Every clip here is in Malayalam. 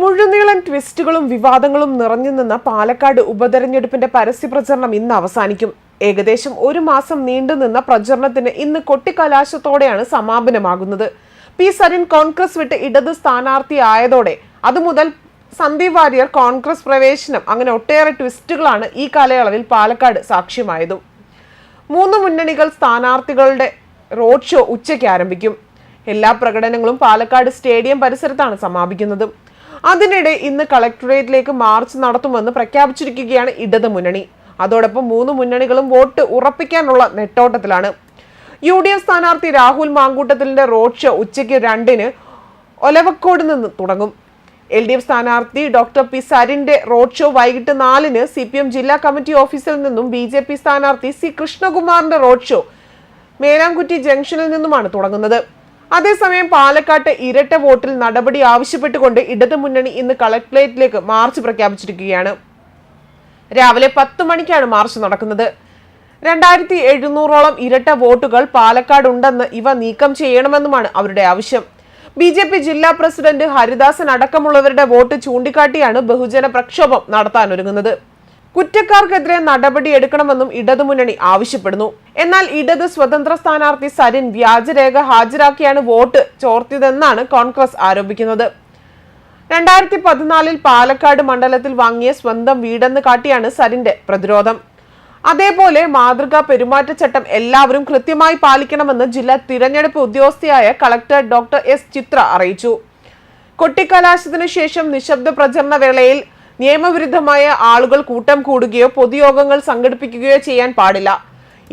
മുഴുനീളൻ ട്വിസ്റ്റുകളും വിവാദങ്ങളും നിറഞ്ഞു നിന്ന പാലക്കാട് ഉപതെരഞ്ഞെടുപ്പിന്റെ പരസ്യപ്രചരണം ഇന്ന് അവസാനിക്കും. ഏകദേശം ഒരു മാസം നീണ്ടുനിന്ന പ്രചരണത്തിന് ഇന്ന് കൊട്ടിക്കലാശത്തോടെയാണ് സമാപനമാകുന്നത്. പി. സരിൻ കോൺഗ്രസ് വിട്ട് ഇടത് സ്ഥാനാർത്ഥിയായതോടെ അതുമുതൽ സന്ദീപ് വാര്യർ കോൺഗ്രസ് പ്രവേശനം അങ്ങനെ ഒട്ടേറെ ട്വിസ്റ്റുകളാണ് ഈ കാലയളവിൽ പാലക്കാട് സാക്ഷ്യമായതും. മൂന്ന് മുന്നണികൾ സ്ഥാനാർത്ഥികളുടെ റോഡ് ഷോ ഉച്ചയ്ക്ക് ആരംഭിക്കും. എല്ലാ പ്രകടനങ്ങളും പാലക്കാട് സ്റ്റേഡിയം പരിസരത്താണ് സമാപിക്കുന്നത്. അതിനിടെ ഇന്ന് കളക്ടറേറ്റിലേക്ക് മാർച്ച് നടത്തുമെന്ന് പ്രഖ്യാപിച്ചിരിക്കുകയാണ് ഇടതു മുന്നണി. അതോടൊപ്പം മൂന്ന് മുന്നണികളും വോട്ട് ഉറപ്പിക്കാനുള്ള നെട്ടോട്ടത്തിലാണ്. യു ഡി എഫ് സ്ഥാനാർത്ഥി രാഹുൽ മാങ്കൂട്ടത്തിലിന്റെ റോഡ് ഷോ ഉച്ചയ്ക്ക് രണ്ടിന് ഒലവക്കോട് നിന്ന് തുടങ്ങും. എൽ ഡി എഫ് സ്ഥാനാർത്ഥി ഡോക്ടർ പി സരിന്റെ റോഡ് ഷോ വൈകിട്ട് നാലിന് സി പി എം ജില്ലാ കമ്മിറ്റി ഓഫീസിൽ നിന്നും ബി ജെ പി സ്ഥാനാർത്ഥി സി കൃഷ്ണകുമാറിന്റെ റോഡ് ഷോ മേലാംകുറ്റി ജംഗ്ഷനിൽ നിന്നുമാണ് തുടങ്ങുന്നത്. അതേസമയം പാലക്കാട്ട് ഇരട്ട വോട്ടിൽ നടപടി ആവശ്യപ്പെട്ടുകൊണ്ട് ഇടതു മുന്നണി ഇന്ന് കളക്ട്രേറ്റിലേക്ക് മാർച്ച് പ്രഖ്യാപിച്ചിരിക്കുകയാണ്. രാവിലെ പത്ത് മണിക്കാണ് മാർച്ച് നടക്കുന്നത്. രണ്ടായിരത്തി എഴുന്നൂറോളം ഇരട്ട വോട്ടുകൾ പാലക്കാട് ഉണ്ടെന്ന് ഇവ നീക്കം ചെയ്യണമെന്നുമാണ് അവരുടെ ആവശ്യം. ബി ജെ പി ജില്ലാ പ്രസിഡന്റ് ഹരിദാസൻ അടക്കമുള്ളവരുടെ വോട്ട് ചൂണ്ടിക്കാട്ടിയാണ് ബഹുജന പ്രക്ഷോഭം നടത്താനൊരുങ്ങുന്നത്. കുറ്റക്കാർക്കെതിരെ നടപടിയെടുക്കണമെന്നും ഇടതുമുന്നണി ആവശ്യപ്പെടുന്നു. എന്നാൽ ഇടത് സ്വതന്ത്ര സ്ഥാനാർത്ഥി സരിൻ വ്യാജരേഖ ഹാജരാക്കിയാണ് വോട്ട് ചോർത്തിയതെന്നാണ് കോൺഗ്രസ് ആരോപിക്കുന്നത്. രണ്ടായിരത്തി പതിനാലിൽ പാലക്കാട് മണ്ഡലത്തിൽ വാങ്ങിയ സ്വന്തം വീടെന്ന് കാട്ടിയാണ് സരിന്റെ പ്രതിരോധം. അതേപോലെ മാതൃകാ പെരുമാറ്റച്ചട്ടം എല്ലാവരും കൃത്യമായി പാലിക്കണമെന്ന് ജില്ലാ തിരഞ്ഞെടുപ്പ് ഉദ്യോഗസ്ഥയായ കളക്ടർ ഡോക്ടർ എസ് ചിത്ര അറിയിച്ചു. കൊട്ടിക്കലാശത്തിനു ശേഷം നിശബ്ദ പ്രചരണ വേളയിൽ നിയമവിരുദ്ധമായ ആളുകൾ കൂട്ടം കൂടുകയോ പൊതുയോഗങ്ങൾ സംഘടിപ്പിക്കുകയോ ചെയ്യാൻ പാടില്ല.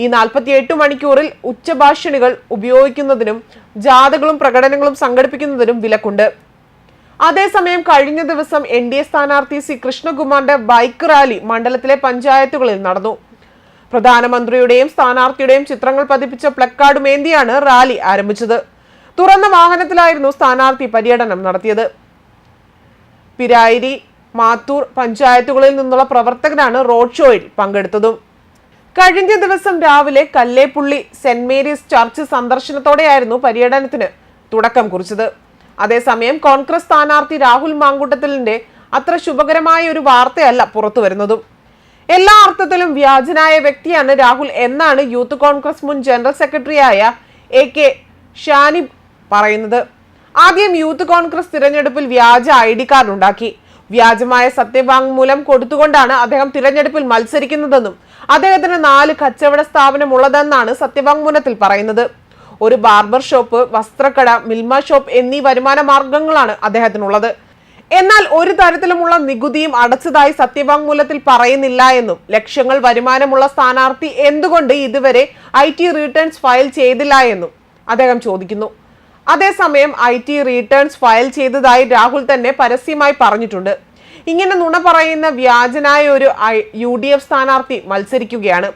ഈ നാൽപ്പത്തിയെട്ട് മണിക്കൂറിൽ ഉച്ചഭാഷണികൾ ഉപയോഗിക്കുന്നതിനും ജാഥകളും പ്രകടനങ്ങളും സംഘടിപ്പിക്കുന്നതിനും വിലക്കുണ്ട്. അതേസമയം കഴിഞ്ഞ ദിവസം എൻ ഡി എ സ്ഥാനാർത്ഥി സി കൃഷ്ണകുമാറിന്റെ ബൈക്ക് റാലി മണ്ഡലത്തിലെ പഞ്ചായത്തുകളിൽ നടന്നു. പ്രധാനമന്ത്രിയുടെയും സ്ഥാനാർത്ഥിയുടെയും ചിത്രങ്ങൾ പതിപ്പിച്ച പ്ലക്കാർഡുമേന്തിയാണ് റാലി ആരംഭിച്ചത്. തുറന്ന വാഹനത്തിലായിരുന്നു സ്ഥാനാർത്ഥി പര്യടനം നടത്തിയത്. പിരായിരി മാത്തൂർ പഞ്ചായത്തുകളിൽ നിന്നുള്ള പ്രവർത്തകരാണ് റോഡ് ഷോയിൽ പങ്കെടുത്തതും. കഴിഞ്ഞ ദിവസം രാവിലെ കല്ലേപ്പുള്ളി സെന്റ് മേരീസ് ചർച്ച് സന്ദർശനത്തോടെയായിരുന്നു പര്യടനത്തിന് തുടക്കം കുറിച്ചത്. അതേസമയം കോൺഗ്രസ് സ്ഥാനാർത്ഥി രാഹുൽ മാങ്കൂട്ടത്തിലിന്റെ അത്ര ശുഭകരമായ ഒരു വാർത്തയല്ല പുറത്തു വരുന്നതും. എല്ലാ അർത്ഥത്തിലും വ്യാജനായ വ്യക്തിയാണ് രാഹുൽ എന്നാണ് യൂത്ത് കോൺഗ്രസ് മുൻ ജനറൽ സെക്രട്ടറിയായ എ കെ ഷാനിബ് പറയുന്നത്. ആദ്യം യൂത്ത് കോൺഗ്രസ് തിരഞ്ഞെടുപ്പിൽ വ്യാജ ഐ ഡി കാർഡ് ഉണ്ടാക്കി. വ്യാജമായ സത്യവാങ്മൂലം കൊടുത്തുകൊണ്ടാണ് അദ്ദേഹം തിരഞ്ഞെടുപ്പിൽ മത്സരിക്കുന്നതെന്നും അദ്ദേഹത്തിന് നാല് കച്ചവട സ്ഥാപനം ഉള്ളതെന്നാണ് സത്യവാങ്മൂലത്തിൽ പറയുന്നത്. ഒരു ബാർബർ ഷോപ്പ് വസ്ത്രക്കട മിൽമ ഷോപ്പ് എന്നീ വരുമാന മാർഗങ്ങളാണ് അദ്ദേഹത്തിനുള്ളത്. എന്നാൽ ഒരു തരത്തിലുമുള്ള നികുതിയും അടച്ചതായി സത്യവാങ്മൂലത്തിൽ പറയുന്നില്ല എന്നും ലക്ഷങ്ങൾ വരുമാനമുള്ള സ്ഥാനാർത്ഥി എന്തുകൊണ്ട് ഇതുവരെ ഐ ടി റിട്ടേൺസ് ഫയൽ ചെയ്തില്ല എന്നും അദ്ദേഹം ചോദിക്കുന്നു. അതേസമയം ഐ ടി റിട്ടേൺസ് ഫയൽ ചെയ്തതായി രാഹുൽ തന്നെ പരസ്യമായി പറഞ്ഞിട്ടുണ്ട്. ഇങ്ങനെ നുണ പറയുന്ന വ്യാജനായ ഒരു യു ഡി എഫ് സ്ഥാനാർത്ഥി മത്സരിക്കുകയാണ്.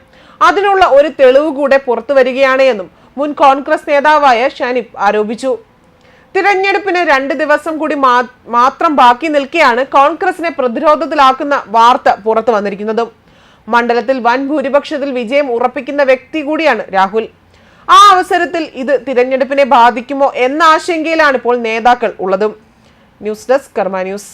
അതിനുള്ള ഒരു തെളിവ് കൂടെ പുറത്തു വരികയാണ് എന്നും മുൻ കോൺഗ്രസ് നേതാവായ ഷാനിബ് ആരോപിച്ചു. തിരഞ്ഞെടുപ്പിന് രണ്ട് ദിവസം കൂടി മാത്രം ബാക്കി നിൽക്കെയാണ് കോൺഗ്രസിനെ പ്രതിരോധത്തിലാക്കുന്ന വാർത്ത പുറത്തു വന്നിരിക്കുന്നതും. മണ്ഡലത്തിൽ വൻ ഭൂരിപക്ഷത്തിൽ വിജയം ഉറപ്പിക്കുന്ന വ്യക്തി കൂടിയാണ് രാഹുൽ. ആ അവസരത്തിൽ ഇത് തിരഞ്ഞെടുപ്പിനെ ബാധിക്കുമോ എന്ന ആശങ്കയിലാണ് ഇപ്പോൾ നേതാക്കൾ ഉള്ളതും. News desk Karma news.